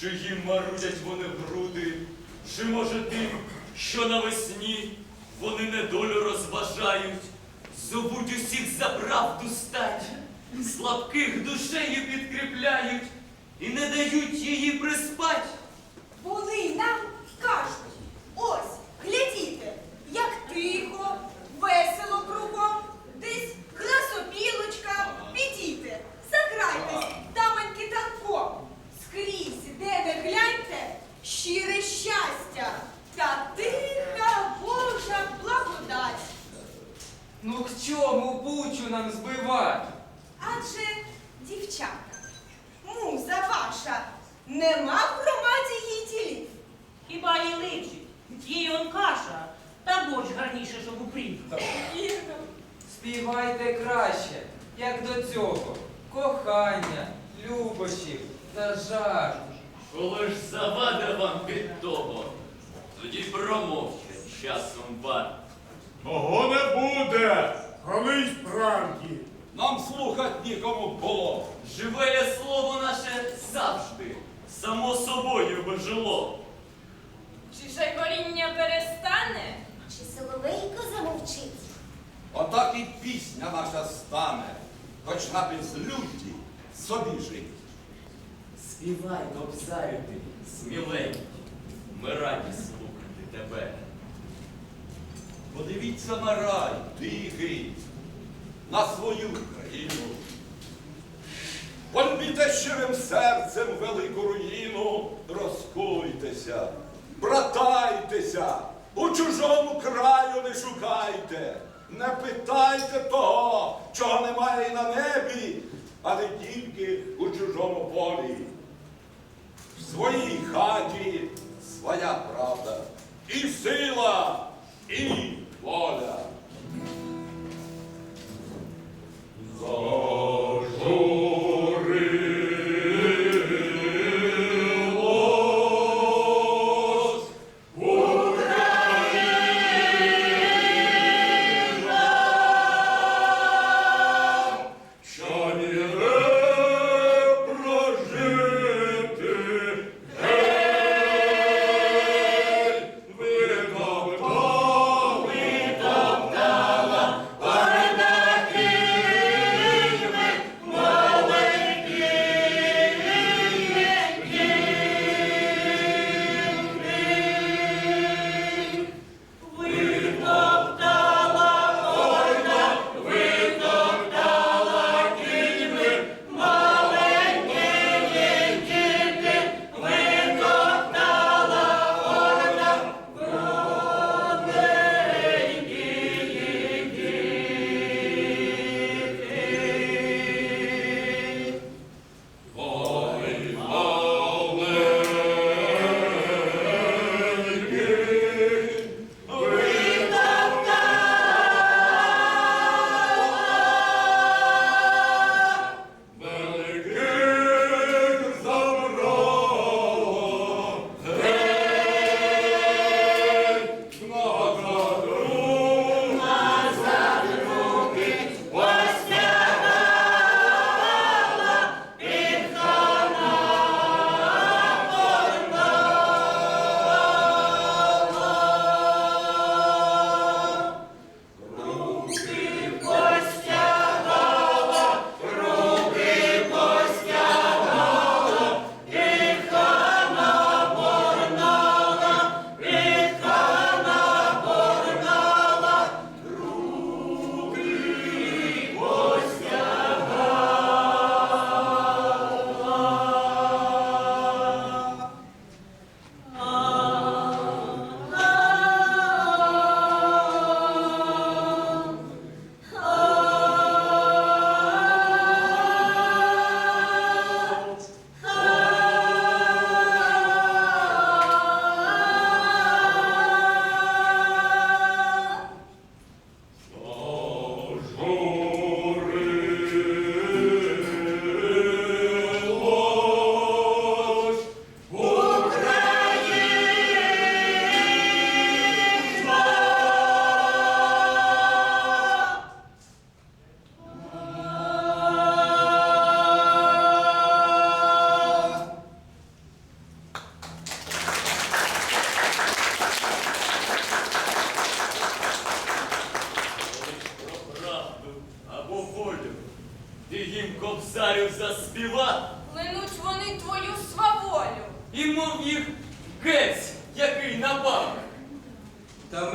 Чи їм марудять вони груди, чи може тим, що навесні вони недолю розважають, зовуть усіх за правду стать, слабких душею підкріпляють і не дають її приспать. Вони нам кажуть, ось, чому нам збивати? Адже, дівчата, муза ваша, нема в громаді її тілів. Хіба їй личить? Їй он каша, та борщ гарніше, щоб упрів. Вірно. Співайте краще, як до цього. Кохання, любощів та жар. Коли ж заваде вам від того, тоді промовчать часом варт. Того не буде! Колись правді! Нам слухать нікому було. Живе слово наше завжди, само собою би жило. Чи же коріння перестане? Чи соловейко замовчить? Отак і пісня наша стане, хоч на безлюдді собі жить. Співай, кобзарю ти, сміленький, ми раді слухати тебе. Подивіться на рай, тихий, на свою країну. Польміте щирим серцем велику руїну, розкуйтеся, братайтеся, у чужому краю не шукайте, не питайте того, чого немає і на небі, а не тільки у чужому полі. В своїй хаті своя правда, і сила, і Ти їм кобзарю заспівав, Минуть вони твою сваволю. і мов їх гець, який напав. Та ми